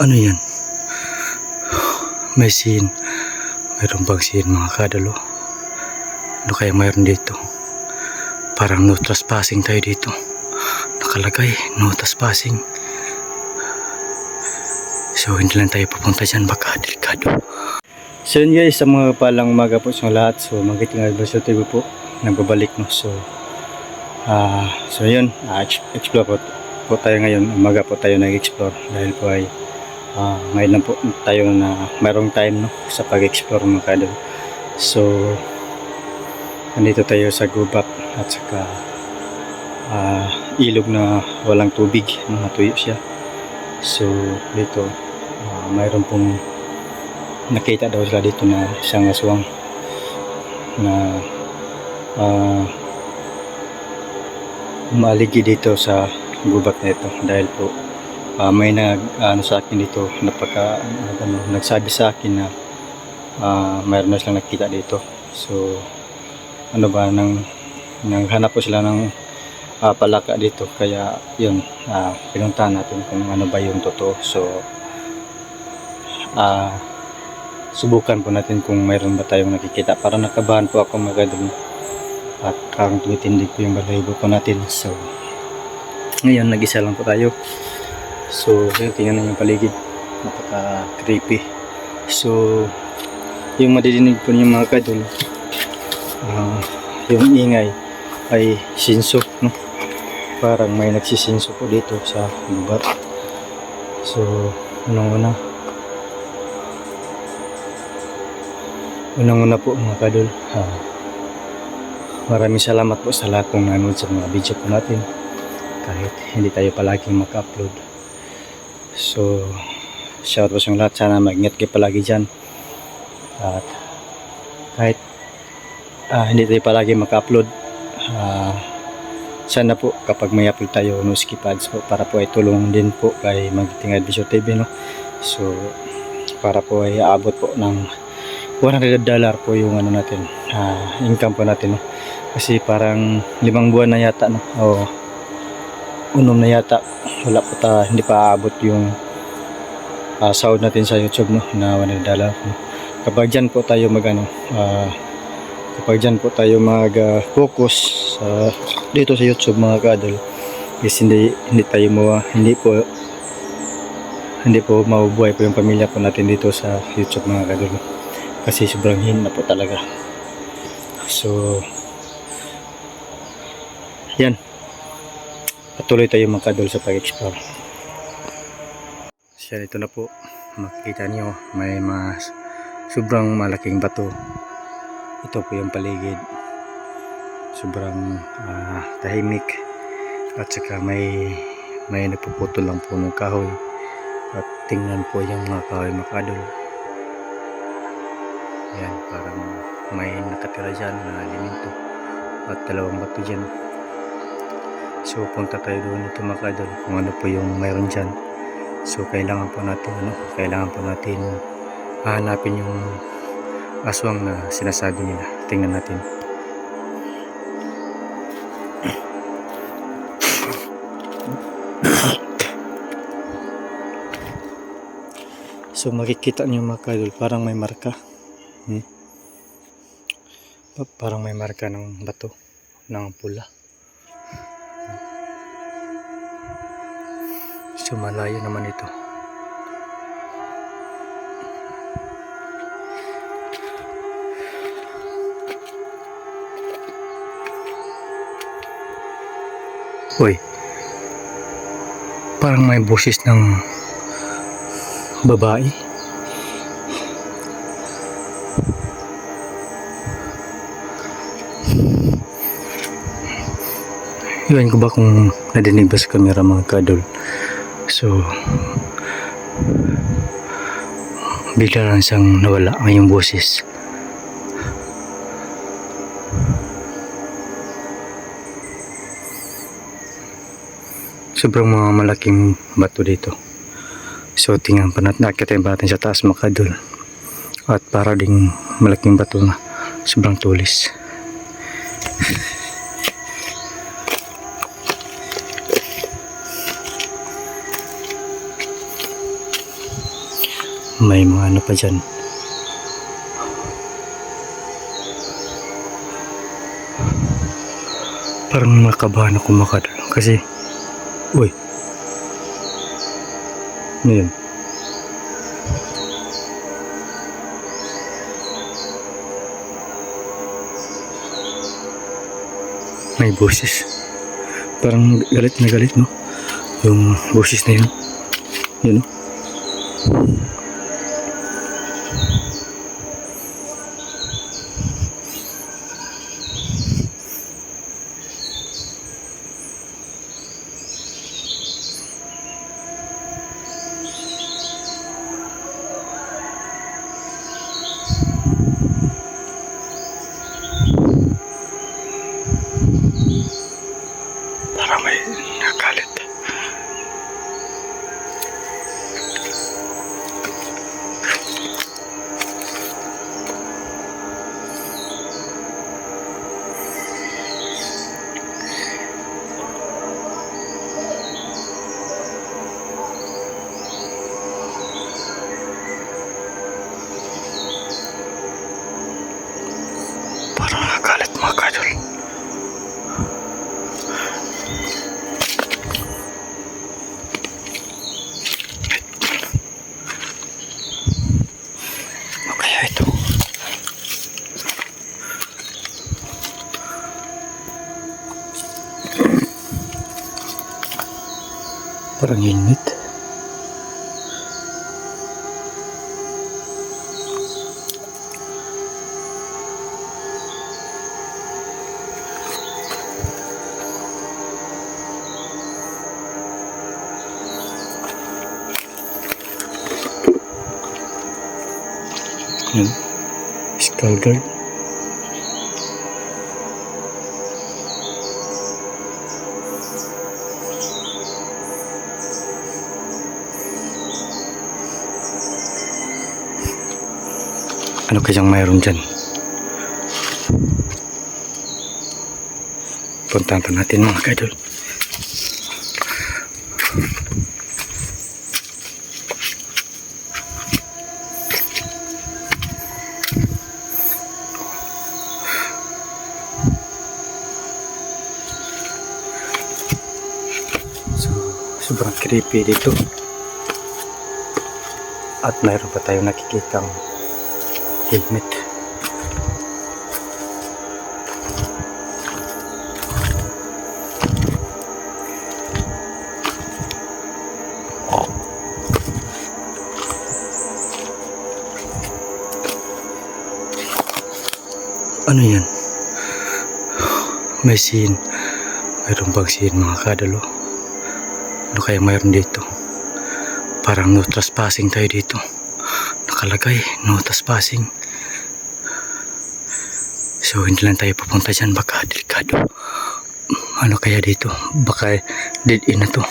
Ano yan? May scene. Mayroon bang scene mga kadalo? Ano kaya mayroon dito? Parang no trespassing tayo dito. Nakalagay, no trespassing. So hindi lang tayo pupunta dyan, baka delikado. So yun guys, sa mga palang umaga po sa lahat. So magiting advice TV po. Nagbabalik no. So ah so yun, ex- explore po, po tayo ngayon. Umaga po tayo nag-explore dahil po ay ah, ngayon lang po tayo na mayroong time no sa pag-explore mga kadol. So nandito tayo sa gubat at saka ah, ilog na walang tubig, natuyo siya. So dito ah, mayroon pong nakita daw sila dito na isang aswang na ah, umaligi dito sa gubat na ito dahil po ah, may nag ano sa akin dito napaka ano, nagsabi sa akin na ah, mayroon na silang nakita dito. So ano ba nang nanghanap po sila ng ah, palaka dito. Kaya yun ah, pinuntahan natin kung ano ba yung totoo. So ah subukan po natin kung mayroon ba tayong nakikita. Para nakabahan po ako magadong at kang tumitindig po yung balahibo po natin. So ngayon nag-isa lang po tayo so yun, tingnan na yung paligid. Napaka creepy so yung madidinig po niyo mga kadol ah, yung ingay ay sinso no? parang may nagsisinso po dito sa gubat so unang una unang una po mga kadol ah, maraming salamat po sa lahat ng nanood sa mga video po natin. Kahit hindi tayo palaging maka-upload so shout out sa lahat. Sana mag-ingat kayo palagi dyan. At kahit ah, hindi tayo palagi maka-upload ah, sana po kapag may upload tayo no skip ads po para po ay tulong din po kay Magiting Advisor TV no? So para po ay aabot po ng 100 dollar po yung ano natin ah, income po natin no? Kasi parang limang buwan na yata no? O unom na yata. Wala pa ta hindi pa aabot yung ah, sahod natin sa YouTube no na 100 dollar kapag dyan po tayo mag ano ah, kapag dyan po tayo mag ah, focus sa dito sa YouTube mga kadol is hindi hindi tayo mo hindi po hindi po mabubuhay po yung pamilya po natin dito sa YouTube mga kadol kasi sobrang hina po talaga. So yan patuloy tayo mga kadol sa pag-explore. Siya ito na po. Makikita niyo may mas sobrang malaking bato. Ito po yung paligid. Sobrang ah, tahimik. At saka may may nagpuputol lang po ng kahoy. At tingnan po yung mga kahoy makadol. Yan parang may nakatira dyan na elemento at dalawang bato dyan so punta tayo doon ito makadol kung ano po yung mayroon dyan so kailangan po natin ano kailangan po natin hahanapin yung aswang na sinasabi nila tingnan natin So makikita niyo mga kadol, parang may marka. Hmm? Pa- Parang may marka ng bato, ng pula. So malayo naman ito. Uy, parang may boses ng babae. Iwan ko ba kung nadinig ba sa camera mga kadol. So, bigla lang siyang nawala ang iyong boses. Sobrang mga malaking bato dito. So tingnan pa natin, nakikita pa natin sa taas mga kadol. At para ding malaking bato na sobrang tulis. May mga ano pa dyan. Parang nakabahan ako makadalo kasi Uy. Ano yun? May boses. Parang galit na galit no? Yung boses na yun. Yun no Parang init. Yan. Skull guard. Ano kayang mayroon dyan? Puntahan pa natin mga kadol. So, sobrang creepy dito. At mayroon pa tayong nakikitang helmet. Ano yan? May scene. Mayroon bang scene mga kadalo? Ano kaya mayroon dito? Parang no trespassing tayo dito. Nakalagay, no trespassing. So hindi lang tayo pupunta dyan, baka delikado. Ano kaya dito? Baka dead end na to.